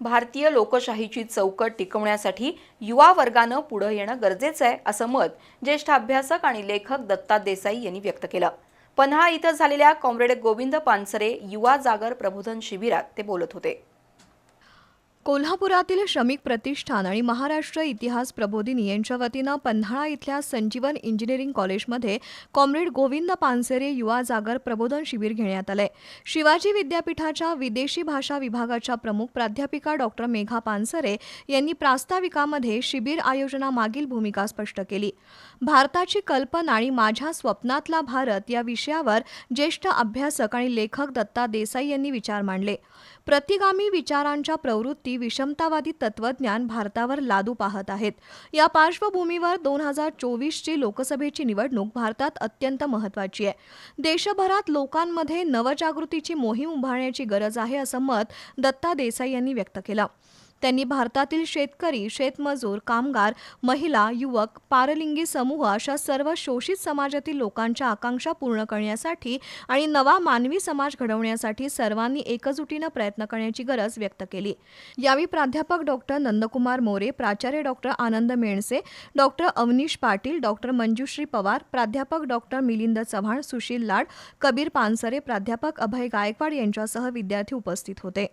भारतीय लोकशाहीची चौकट टिकवण्यासाठी युवा वर्गानं पुढं येणं गरजेचं आहे असं मत ज्येष्ठ अभ्यासक आणि लेखक दत्ता देसाई यांनी व्यक्त केलं. पन्हाळा इथं झालेल्या कॉम्रेड गोविंद पानसरे युवा जागर प्रबोधन शिबिरात ते बोलत होते. कोल्हापुरातील श्रमिक प्रतिष्ठान आणि महाराष्ट्र इतिहास प्रबोधिनी यांच्या वतीनं पन्हाळा इथल्या संजीवन इंजिनिअरिंग कॉलेजमध्ये कॉम्रेड गोविंद पानसेरे युवा जागर प्रबोधन शिबिर घेण्यात आलंय. शिवाजी विद्यापीठाच्या विदेशी भाषा विभागाच्या प्रमुख प्राध्यापिका डॉक्टर मेघा पानसरे यांनी प्रास्ताविकामध्ये शिबिर आयोजनामागील भूमिका स्पष्ट केली. भारताची कल्पना आणि माझ्या स्वप्नातला भारत या विषयावर ज्येष्ठ अभ्यासक आणि लेखक दत्ता देसाई यांनी विचार मांडले. प्रतिगामी विचारांच्या प्रवृत्ती विषमतावादी तत्वज्ञान भारतावर लादू पाहत आहेत. या पार्श्वभूमीवर दोन हजार चोवीसची लोकसभेची निवडणूक भारतात अत्यंत महत्त्वाची आहे. देशभरात लोकांमध्ये नवजागृतीची मोहीम उभारण्याची गरज आहे असं मत दत्ता देसाई यांनी व्यक्त केलं. त्यांनी भारतातील शेतकरी शेतमजूर कामगार महिला युवक पारलिंगी समूह अशा सर्व शोषित समाजातील लोकांच्या आकांक्षा पूर्ण करण्यासाठी आणि नवा मानवी समाज घडवण्यासाठी सर्वांनी एकजुटीनं प्रयत्न करण्याची गरज व्यक्त केली. यावेळी प्राध्यापक डॉक्टर नंदकुमार मोरे प्राचार्य doctor Anand Menase doctor Avneesh Patil doctor Manjushree Pawar प्राध्यापक डॉक्टर मिलिंद चव्हाण सुशील लाड कबीर पानसरे प्राध्यापक अभय गायकवाड यांच्यासह विद्यार्थी उपस्थित होते.